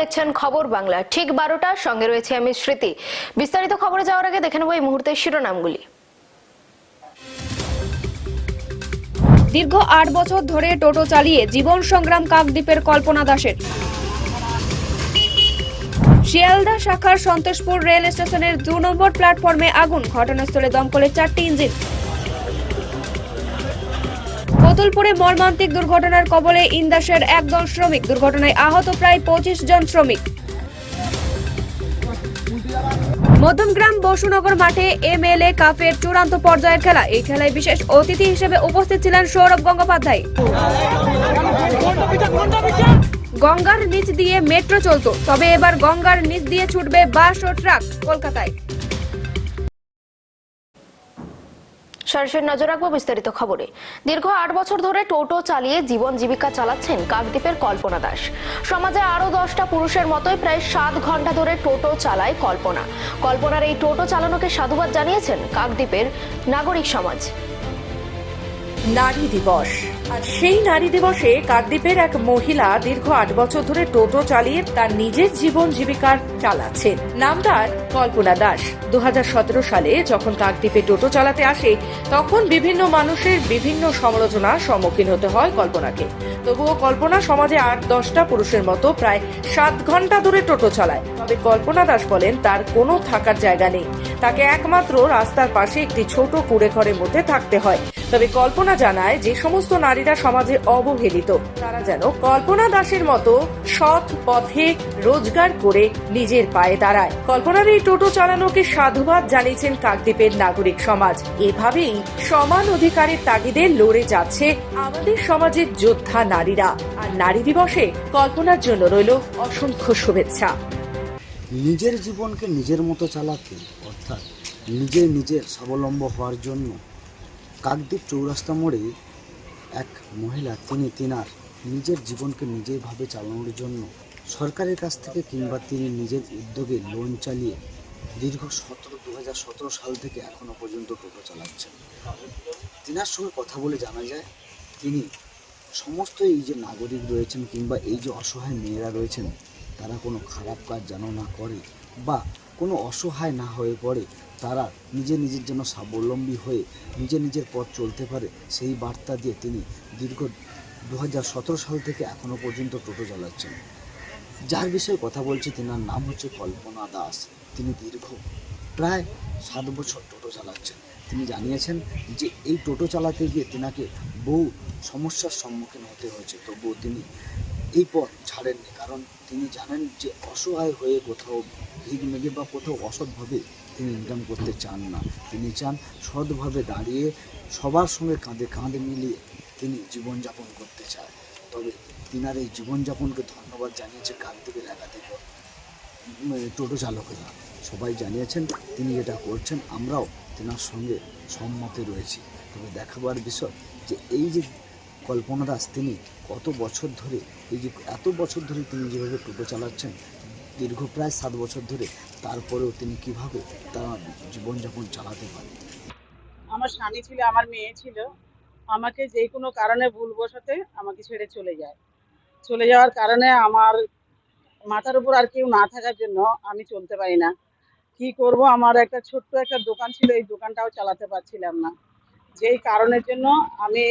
দেখছেন খবর বাংলা। ঠিক বারোটার সঙ্গে রয়েছে আমি স্মৃতি। বিস্তারিত খবরে যাওয়ার আগে দেখে নেব এই মুহূর্তের শিরোনামগুলি। দীর্ঘ আট বছর ধরে টোটো চালিয়ে জীবন সংগ্রাম কাকদ্বীপের কল্পনা দাসের। শিয়ালদা শাখার সন্তোষপুর রেল স্টেশনের দু নম্বর প্ল্যাটফর্মে আগুন। ঘটনাস্থলে দমকলের চারটি ইঞ্জিন। কতুলপুরে মর্মান্তিক দুর্ঘটনার কবলে ইন্দাসের একদল শ্রমিক। দুর্ঘটনায় আহত প্রায় পঁচিশ জন শ্রমিক। মধ্যমগ্রাম বসুনগর মাঠে এম এমএলএ কাপের চূড়ান্ত পর্যায়ের খেলা। এই খেলায় বিশেষ অতিথি হিসেবে উপস্থিত ছিলেন সৌরভ গঙ্গোপাধ্যায়। গঙ্গার নিচ দিয়ে মেট্রো চলতো। তবে এবার গঙ্গার নিচ দিয়ে ছুটবে বাস ও ট্রাক কলকাতায়। সরাসরি নজর রাখব বিস্তারিত খবরে। দীর্ঘ আট বছর ধরে টোটো চালিয়ে জীবন জীবিকা চালাচ্ছেন কাকদ্বীপের কল্পনা দাস। সমাজে আরও দশটা পুরুষের মতোই প্রায় সাত ঘণ্টা ধরে টোটো চালায় কল্পনা। কল্পনার এই টোটো চালানোকে সাধুবাদ জানিয়েছেন কাকদ্বীপের নাগরিক সমাজ। নারী দিবস। আর সেই নারী দিবসে কাকদ্বীপের এক মহিলা দীর্ঘ আট বছর ধরে টোটো চালিয়ে তার নিজের জীবন জীবিকার চালাচ্ছেন নাম তার কল্পনা দাস। দু হাজার সতেরো সালে যখন কাকদ্বীপে টোটো চালাতে আসে, তখন বিভিন্ন মানুষের বিভিন্ন সমালোচনার সম্মুখীন হতে হয় কল্পনাকে। তবুও কল্পনা সমাজে আট দশটা পুরুষের মতো প্রায় সাত ঘণ্টা ধরে টোটো চালায়। তবে কল্পনা দাস বলেন, তার কোনো থাকার জায়গা নেই। তাকে একমাত্র রাস্তার পাশে একটি ছোট কুড়ে ঘরের মধ্যে থাকতে হয়। তবে কল্পনা জানায় যে সমস্ত নারীরা সমাজে অবহেলিত। তারা যেন কল্পনা দাসের মতো সৎ পথে রোজগার করে নিজের পায়ে দাঁড়ায়। কল্পনার এই টোটো চালানোকে সাধুবাদ জানিয়েছেন কাকদ্বীপের নাগরিক সমাজ। এভাবেই সমান অধিকারের তাগিদে লড়ে যাচ্ছে আমাদের সমাজের যোদ্ধা নারীরা। আর নারী দিবসে কল্পনার জন্য রইল অসংখ্য শুভেচ্ছা। নিজের জীবনকে নিজের মতো চালাতে, অর্থাৎ নিজে নিজের স্বাবলম্ব হওয়ার জন্য কাকদ্বীপ চৌরাস্তা মোড়ে এক মহিলা, তিনি তিনার নিজের জীবনকে নিজেভাবে চালানোর জন্য সরকারের কাছ থেকে কিংবা তিনি নিজের উদ্যোগে লোন চালিয়ে দীর্ঘ সতেরো দু সতেরো সাল থেকে এখনও পর্যন্ত টোটো চালাচ্ছেন। তিনার সঙ্গে কথা বলে জানা যায়, তিনি সমস্ত এই যে নাগরিক রয়েছেন কিংবা এই যে অসহায় মেয়েরা রয়েছেন, তারা কোনো খারাপ কাজ যেন না করে বা কোনো অসহায় না হয়ে পড়ে, তারা নিজে নিজের জন্য স্বাবলম্বী হয়ে নিজে নিজের পথ চলতে পারে, সেই বার্তা দিয়ে তিনি দীর্ঘ দু হাজার সতেরো সাল থেকে এখনও পর্যন্ত টোটো চালাচ্ছেন। যার বিষয়ে কথা বলছি, তেনার নাম হচ্ছে কল্পনা দাস। তিনি দীর্ঘ প্রায় সাত বছর টোটো চালাচ্ছেন। তিনি জানিয়েছেন যে, এই টোটো চালাতে গিয়ে তেনাকে বহু সমস্যার সম্মুখীন হতে হয়েছে। তবুও তিনি এই পথ ছাড়েননি, কারণ তিনি জানেন যে অসহায় হয়ে কোথাও ভিড় মেঘে বা কোথাও অসৎভাবে তিনি ইনকাম করতে চান না। তিনি চান সৎভাবে দাঁড়িয়ে সবার সঙ্গে কাঁধে কাঁধে মিলিয়ে তিনি জীবনযাপন করতে চায়। তবে তিনার এই জীবনযাপনকে ধন্যবাদ জানিয়েছে কাকদ্বীপের একাধিক উম, টোটো চালকেরা। সবাই জানিয়েছেন তিনি যেটা করছেন আমরাও তেনার সঙ্গে সম্মতে রয়েছি। তবে দেখাবার বিষয় যে এই যে কল্পনা দাস তিনি কত বছর ধরে, এই যে এত বছর ধরে তিনি যেভাবে টোটো চালাচ্ছেন, দীর্ঘ প্রায় সাত বছর ধরে, তারপরেও তিনি কীভাবে তার জীবনযাপন চালাতে পারেন? আমার স্বামী ছিল, আমার মেয়ে ছিল। আমাকে যে কোনো কারণে ভুলবশতে আমাকে ছেড়ে চলে যায়। চলে যাওয়ার কারণে আমার মাথার উপর আর কেউ না থাকার জন্য আমি চলতে পারি না। কি করব? আমার একটা ছোট্ট একটা দোকান ছিল, এই দোকানটাও চালাতে পারছিলাম না। যেই কারণের জন্য আমি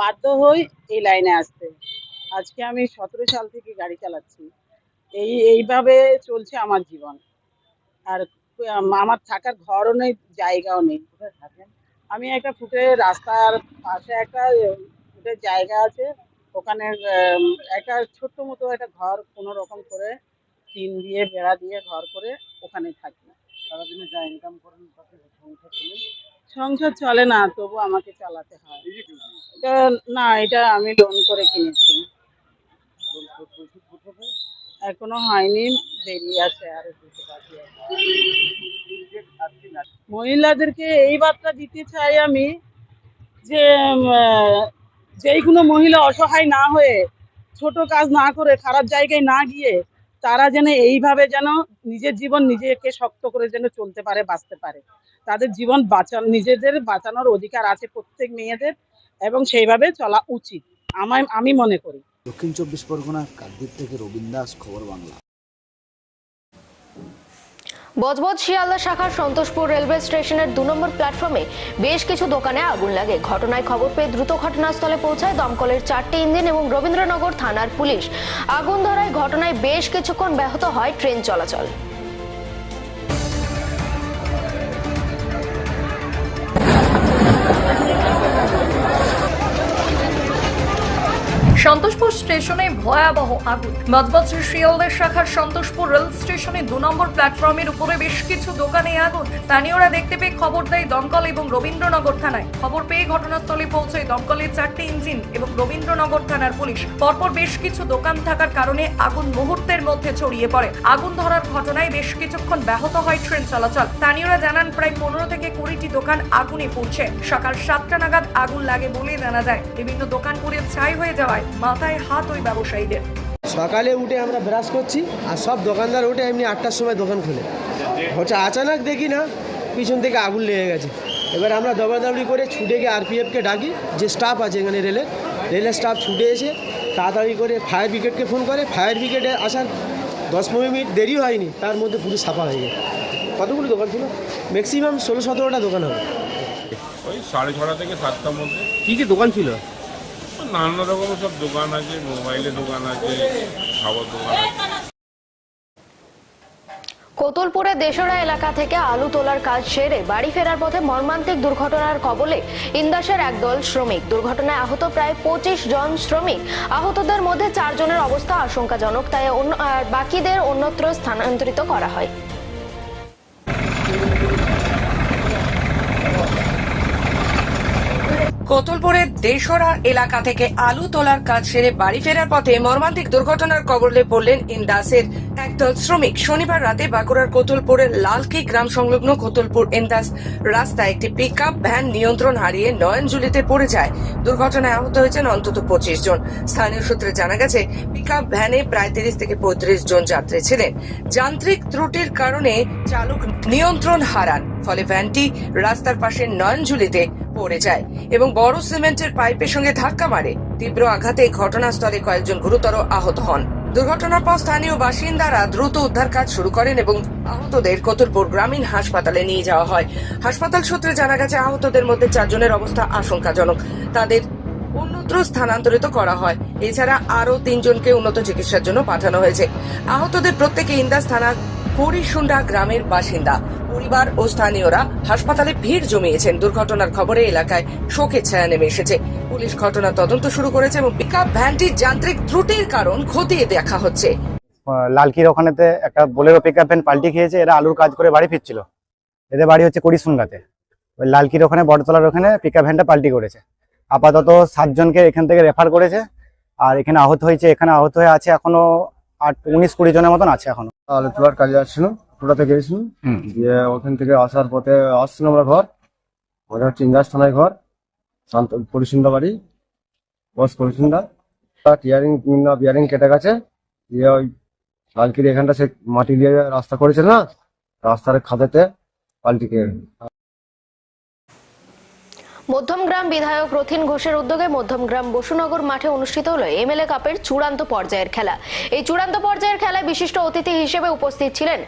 বাধ্য হই এই লাইনে আসতে। আজকে আমি সতেরো সাল থেকে গাড়ি চালাচ্ছি। এই এইভাবে চলছে আমার জীবন। আর আমার থাকার ঘরও নেই জায়গাও নেই। আমি একটা ফুটে রাস্তার পাশে একটা ফুটের জায়গা আছে। ওখানে একটা ছোট্ট মতো একটা ঘর কোনো রকম করে টিন দিয়ে বেড়া দিয়ে ঘর করে ওখানে থাকি। সারাদিনে যা ইনকাম করেন তাতে সংসার সংসার চলে না, তবু আমাকে চালাতে হয় এটা না, এটা আমি লোন করে কিনেছি এখনও হয়নি, দেরি আছে আর। মহিলাদেরকে এই বার্তা দিতে চাই আমি যে যেই কোনো মহিলা অসহায় না হয়ে ছোট কাজ না করে, খারাপ জায়গায় না গিয়ে তারা যেন এইভাবে যেন নিজের জীবন নিজেকে শক্ত করে যেন চলতে পারে, বাঁচতে পারে। তাদের জীবন বাঁচান, নিজেদের বাঁচানোর অধিকার আছে প্রত্যেক মেয়েদের এবং সেইভাবে চলা উচিত। আমায়, আমি মনে করি। দক্ষিণ চব্বিশ পরগনা কাকদ্বীপ থেকে রবীন্দ্র খবর বাংলা। বজবজ শিয়ালদা শাখার সন্তোষপুর রেলওয়ে স্টেশনের দু নম্বর প্ল্যাটফর্মে বেশ কিছু দোকানে আগুন লাগে। ঘটনায় খবর পেয়ে দ্রুত ঘটনাস্থলে পৌঁছায় দমকলের চারটি ইঞ্জিন এবং রবীন্দ্রনগর থানার পুলিশ। আগুন ধরায় ঘটনায় বেশ কিছুক্ষণ ব্যাহত হয় ট্রেন চলাচল। সন্তোষপুর স্টেশনে ভয়াবহ আগুন। মজবজ শিয়ালদের শাখার সন্তোষপুর রেল স্টেশনে দু নম্বর প্ল্যাটফর্মের উপরে বেশ কিছু দোকানে আগুন। স্থানীয়রা দেখতে পেয়ে খবর দেয় দমকল এবং রবীন্দ্রনগর থানায়। খবর পেয়ে ঘটনাস্থলে পৌঁছয় দমকলের চারটি ইঞ্জিন এবং রবীন্দ্রনগর থানার পুলিশ। পরপর বেশ কিছু দোকান থাকার কারণে আগুন মুহূর্তের মধ্যে ছড়িয়ে পড়ে। আগুন ধরার ঘটনায় বেশ কিছুক্ষণ ব্যাহত হয় ট্রেন চলাচল। স্থানীয়রা জানান, প্রায় পনেরো থেকে কুড়িটি দোকান আগুনে পুড়ছে। সকাল সাতটা নাগাদ আগুন লাগে বলে জানা যায়। বিভিন্ন দোকান পুড়ে ছাই হয়ে যাওয়ায় মাথায় হাত ওই ব্যবসায়ীদের। সকালে উঠে আমরা ব্রাশ করছি আর সব দোকানদার উঠে এমনি আটটার সময় দোকান খুলে। হচ্ছে আচানক দেখি না পিছন থেকে আগুন লেগে গেছে। এবার আমরা দৌড়াদৌড়ি করে ছুটে গিয়ে আরপিএফকে ডাকি যে স্টাফ আছে এখানে রেলের। রেলের স্টাফ ছুটে এসে তাড়াতাড়ি করে ফায়ার ব্রিগেডকে ফোন করে। ফায়ার ব্রিগেডে আসার দশ পনেরো মিনিট দেরি হয়নি তার মধ্যে পুরো সাফা হয়ে গেছে। কতগুলো দোকান ছিল? ম্যাক্সিমাম ষোলো সতেরোটা দোকান হবে। ওই সাড়ে ছটা থেকে সাতটার মধ্যে। কী কী দোকান ছিল? নানা সব দোকান আছে, মোবাইলের দোকান আছে, খাবার দোকান আছে। দেশরা এলাকা থেকে আলু তোলার কাজ সেরে বাড়ি ফেরার পথে মর্মান্তিক দুর্ঘটনার কবলে ইন্দাসের একদল শ্রমিক। দুর্ঘটনায় আহত প্রায় পঁচিশ জন শ্রমিক। আহতদের মধ্যে চারজনের অবস্থা আশঙ্কাজনক, তাই বাকিদের অন্যত্র স্থানান্তরিত করা হয়। কোতলপুরের দেশরা এলাকা থেকে আলু তোলার কাজ সেরে বাড়ি ফেরার পথে মর্মান্তিক দুর্ঘটনার কবলে পড়লেন ইন্দাসের একদল শ্রমিক। শনিবার রাতে বাঁকুড়ার কোতলপুরের লালকি গ্রাম সংলগ্ন কোতলপুর ইন্দাস রাস্তায় একটি পিক ভ্যান নিয়ন্ত্রণ হারিয়ে নয়নজুলিতে পড়ে যায়। দুর্ঘটনায় আহত হয়েছেন অন্তত পঁচিশ জন। স্থানীয় সূত্রে জানা গেছে পিক ভ্যানে প্রায় তিরিশ থেকে পঁয়ত্রিশ জন যাত্রী ছিলেন। যান্ত্রিক ত্রুটির কারণে চালক নিয়ন্ত্রণ হারান। ফলে ভ্যানটি রাস্তার পাশে নয়নঝুলিতে পড়ে যায় এবং বড় সিমেন্টের পাইপের সঙ্গে ধাক্কা মারে। তীব্র আঘাতে ঘটনাস্থলে কয়েকজন গুরুতর আহত হন। দুর্ঘটনার পর স্থানীয় বাসিন্দারা দ্রুত উদ্ধার কাজ শুরু করেন এবং আহতদের কতুলপুর গ্রামীণ হাসপাতালে নিয়ে যাওয়া হয়। হাসপাতাল সূত্রে জানা গেছে, আহতদের মধ্যে চারজনের অবস্থা আশঙ্কাজনক। তাদের অন্যত্র স্থানান্তরিত করা হয়। এছাড়া আরও তিনজনকে উন্নত চিকিৎসার জন্য পাঠানো হয়েছে। আহতদের প্রত্যেকে ইন্দাস থানার করিসুন্ডা গ্রামের বাসিন্দা। পরিবার ও স্থানীয়রা হাসপাতালে ভিড় জমিয়েছেন। দুর্ঘটনার খবরে এলাকায় শোকের ছায়া নেমে এসেছে। পুলিশ ঘটনা তদন্ত শুরু করেছে এবং পিকআপ ভ্যানটির যান্ত্রিক ত্রুটির কারণ খতিয়ে দেখা হচ্ছে। আহ, লালকির ওখানেতে একটা বোলেরো পিক আপ ভ্যান পাল্টি খেয়েছে এরা আলুর কাজ করে বাড়ি ফিরছিল। এদের বাড়ি হচ্ছে করিসুন্ডাতে ওই লালকির ওখানে বড়তলার ওখানে পিক আপ ভ্যানটা পাল্টি করেছে। আপাতত সাতজনকে এখান থেকে রেফার করেছে আর এখানে আহত হয়েছে এখানে আহত হয়ে আছে এখনও আট উনিশ কুড়ি জনের মতন আছে এখনও। আলু তোলার কাজে আসছিলাম টোটা থেকে গেছিলাম দিয়ে ওখান থেকে আসার পথে আসছিলাম আমরা ঘর। আমাদের হচ্ছে ইন্দাস থানায় ঘর। শান্ত পরিসুন্দা বাড়ি। বস পরিসুন্দা টিয়ারিং না বিয়ারিং কেটে গেছে। দিয়ে ওই কালকের এখানটা সে মাটি দিয়ে রাস্তা করেছে না? রাস্তার খাদেতে পাল্টি খেয়ে গেছে। মধ্যমগ্রাম বিধায়ক রথিন ঘোষের উদ্যোগে মধ্যমগ্রাম বসুনগর মাঠে অনুষ্ঠিত হল এমএলএ কাপের চূড়ান্ত পর্যায়ের খেলা। এই চূড়ান্ত পর্যায়ের খেলায় বিশিষ্ট অতিথি হিসেবে উপস্থিত ছিলেন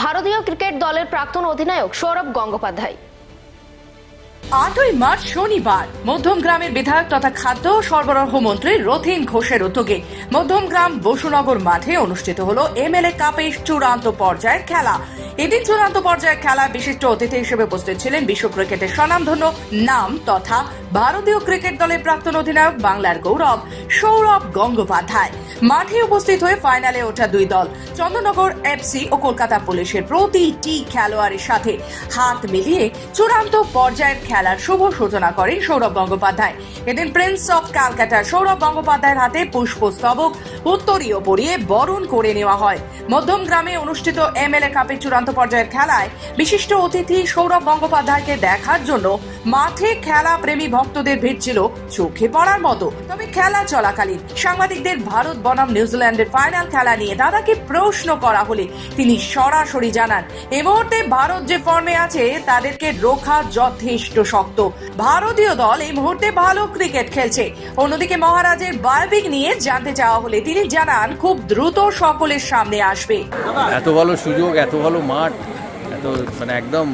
ভারতীয় ক্রিকেট দলের প্রাক্তন অধিনায়ক সৌরভ গঙ্গোপাধ্যায়। আটই মার্চ শনিবার, মধ্যম গ্রামের বিধায়ক তথা খাদ্য সরবরাহ মন্ত্রী রথিন ঘোষের উদ্যোগে মধ্যমগ্রাম বসুনগর মাঠে অনুষ্ঠিত হলো এমএলএ কাপের চূড়ান্ত পর্যায়ের খেলা। এদিন চূড়ান্ত পর্যায়ের খেলায় বিশিষ্ট অতিথি হিসেবে উপস্থিত ছিলেন বিশ্ব ক্রিকেটের স্বনামধন্য নাম তথা ভারতীয় ক্রিকেট দলের প্রাক্তন অধিনায়ক বাংলার গৌরব, সৌরভ গঙ্গোপাধ্যায়। মাঠে উপস্থিত হয়ে ফাইনালে ওঠা দুই দল চন্দ্রনগর এফসি ও কলকাতা পুলিশের প্রতিটি খেলোয়াড়ের সাথে হাত মিলিয়ে চূড়ান্ত পর্যায়ের খেলার শুভ সূচনা করেন সৌরভ গঙ্গোপাধ্যায়। এদিন প্রিন্স অফ ক্যালকাটা সৌরভ গঙ্গোপাধ্যায়ের হাতে পুষ্পস্তবক উত্তরীয় পরিয়ে বরণ করে নেওয়া হয়। মধ্যম গ্রামে অনুষ্ঠিত এমএলএ কাপের চূড়ান্ত পর্যায়ের খেলায় বিশিষ্ট অতিথি সৌরভ গঙ্গোপাধ্যায়কে দেখার জন্য মাঠে খেলা প্রেমী ভক্তদের ভিড় ছিল চোখে পড়ার মতো। তবে খেলা চলাকালীন সাংবাদিকদের ভারত বনাম নিউজিল্যান্ডের ফাইনাল খেলা নিয়ে দাদাকে প্রশ্ন করা হলে তিনি সরাসরি জানান, এ মুহূর্তে ভারত যে ফর্মে আছে, তাদেরকে রোখা যথেষ্ট শক্ত। ভারতীয় দল এই মুহূর্তে ভালো ক্রিকেট খেলছে। অন্যদিকে মহারাজের বায়োপিক নিয়ে জানতে চাওয়া হলে তিনি জানান খুব দ্রুত সকলের সামনে আসবে। এত ভালো সুযোগ এত ভালো মাঠ এত মানে একদম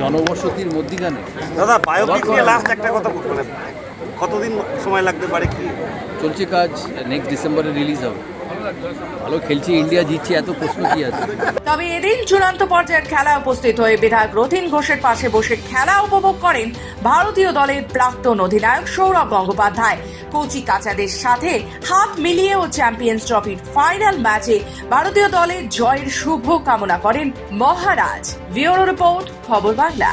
জনবসতির মধ্যিখানে। দাদা বায়োপিক নিয়ে লাস্ট একটা কথা মানে কতদিন সময় লাগতে পারে কি? চলছে কাজ নেক্সট ডিসেম্বরে রিলিজ হবে। ভালো ইন্ডিয়া জিতছে, এত প্রশ্ন কি আছে? তবে এদিন চূড়ান্ত পর্যায়ের উপস্থিত হয়ে বিধায়ক রথিন ঘোষের পাশে বসে খেলা উপভোগ করেন ভারতীয় দলের প্রাক্তন অধিনায়ক সৌরভ গঙ্গোপাধ্যায়। কোচি কাচাদের সাথে হাত মিলিয়ে ও চ্যাম্পিয়ন্স ট্রফির ফাইনাল ম্যাচে ভারতীয় দলের জয়ের শুভ কামনা করেন মহারাজ। ব্যুরো রিপোর্ট, খবর বাংলা।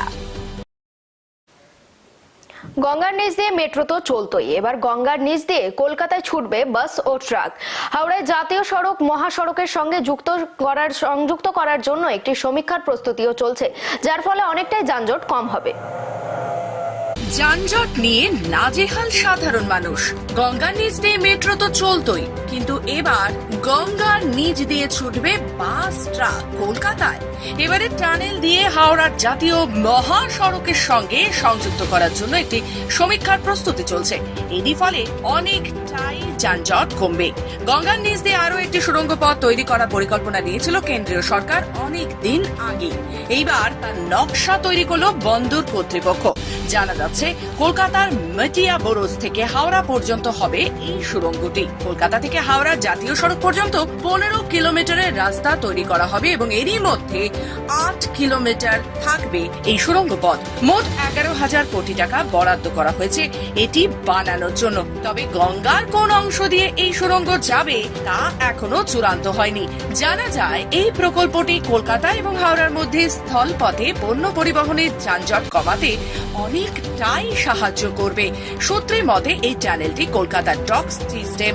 গঙ্গার নিচ দিয়ে মেট্রো তো চলতোই। এবার গঙ্গার নিচ দিয়ে কলকাতায় ছুটবে বাস ও ট্রাক। হাওড়ায় জাতীয় সড়ক, মহাসড়কের সঙ্গে যুক্ত করার, সংযুক্ত করার জন্য একটি সমীক্ষার প্রস্তুতিও চলছে, যার ফলে অনেকটাই যানজট কম হবে। যানজট নিয়ে নাজেহাল সাধারণ মানুষ। গঙ্গার নিচ দিয়ে মেট্রো তো চলতোই, কিন্তু এবার গঙ্গার নিচ দিয়ে ছুটবে বাস, ট্রাক কলকাতায়। এবারে টানেল দিয়ে হাওড়ার জাতীয় মহাসড়কের সঙ্গে সংযুক্ত করার জন্য একটি সমীক্ষার প্রস্তুতি চলছে। এরই ফলে অনেকটাই যানজট কমবে। গঙ্গার নিচ দিয়ে আরও একটি সুড়ঙ্গ পথ তৈরি করার পরিকল্পনা নিয়েছিল কেন্দ্রীয় সরকার অনেক দিন আগে এইবার তার নকশা তৈরি করল বন্দর কর্তৃপক্ষ। জানা যাচ্ছে কলকাতার মেটিয়া বোরোজ থেকে হাওড়া পর্যন্ত হবে এই সুড়ঙ্গটি। কলকাতা থেকে হাওড়া জাতীয় সড়ক পর্যন্ত পনেরো কিলোমিটারের রাস্তা তৈরি করা হবে এবং এরই মধ্যে আট কিলোমিটার থাকবে এই সুড়ঙ্গ পথ মোট এগারো হাজার কোটি টাকা বরাদ্দ করা হয়েছে এটি বানানোর জন্য। তবে গঙ্গার কোন অংশ দিয়ে এই সুড়ঙ্গ যাবে তা এখনও চূড়ান্ত হয়নি। জানা যায়, এই প্রকল্পটি কলকাতা এবং হাওড়ার মধ্যে স্থলপথে পণ্য পরিবহনের যানজট কমাতে অনেকটাই সাহায্য করবে। সূত্রের মতে, এই চ্যানেলটি কলকাতার ডক সিস্টেম,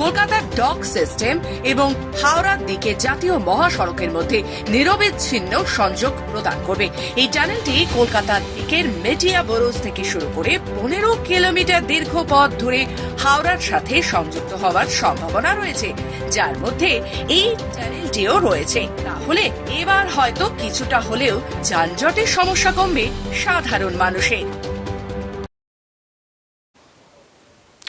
কলকাতার ডক সিস্টেম এবং হাওড়ার দিকে জাতীয় মহাসড়কের মধ্যে নিরবিচ্ছিন্ন সংযোগ প্রদান করবে। এই চ্যানেলটি কলকাতার দিকের মেটিয়া বরোজ থেকে শুরু করে পনেরো কিলোমিটার দীর্ঘ পথ ধরে হাওড়ার সাথে সংযুক্ত হওয়ার সম্ভাবনা রয়েছে। যার মধ্যে এই চ্যানেলটিও রয়েছে। তাহলে এবার হয়তো কিছুটা হলেও যানজটের সমস্যা কমবে সাধারণ মানুষের।